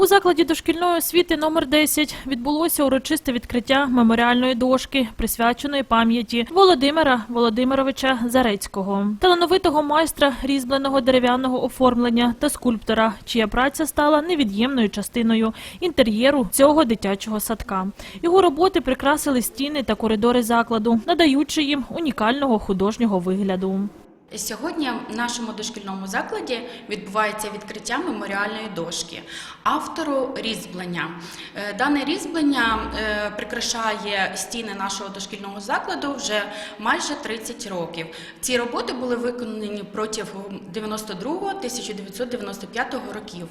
У закладі дошкільної освіти номер 10 відбулося урочисте відкриття меморіальної дошки, присвяченої пам'яті Володимира Володимировича Зарецького, талановитого майстра різьбленого дерев'яного оформлення та скульптора, чия праця стала невід'ємною частиною інтер'єру цього дитячого садка. Його роботи прикрасили стіни та коридори закладу, надаючи їм унікального художнього вигляду. Сьогодні в нашому дошкільному закладі відбувається відкриття меморіальної дошки автору різьблення. Е, Дане різьблення е, прикрашає стіни нашого дошкільного закладу вже майже 30 років. Ці роботи були виконані протягом 92-1995 років.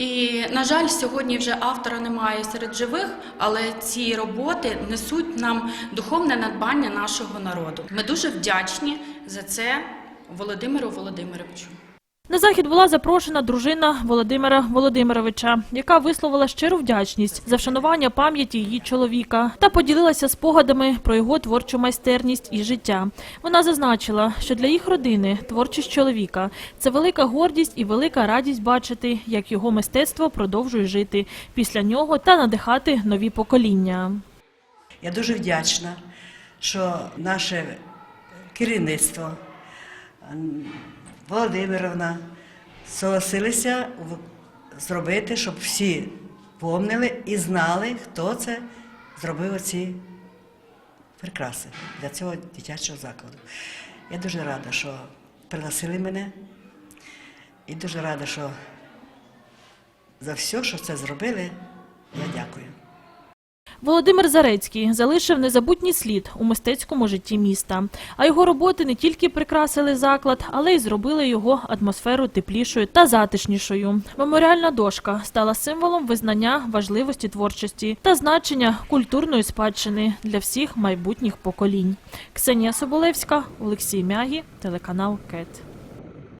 І, на жаль, сьогодні вже автора немає серед живих, але ці роботи несуть нам духовне надбання нашого народу. Ми дуже вдячні за це Володимиру Володимировичу. На захід була запрошена дружина Володимира Володимировича, яка висловила щиру вдячність за вшанування пам'яті її чоловіка та поділилася спогадами про його творчу майстерність і життя. Вона зазначила, що для їх родини творчість чоловіка це велика гордість і велика радість бачити, як його мистецтво продовжує жити після нього та надихати нові покоління. Я дуже вдячна, що наше керівництво Володимировна согласилися зробити, щоб всі помнили і знали, хто це зробив ці прикраси для цього дитячого закладу. Я дуже рада, що пригласили мене, і дуже рада, що за все, що це зробили, я дякую. Володимир Зарецький залишив незабутній слід у мистецькому житті міста. А його роботи не тільки прикрасили заклад, але й зробили його атмосферу теплішою та затишнішою. Меморіальна дошка стала символом визнання важливості творчості та значення культурної спадщини для всіх майбутніх поколінь. Ксенія Соболевська, Олексій Мягі, телеканал КЕТ.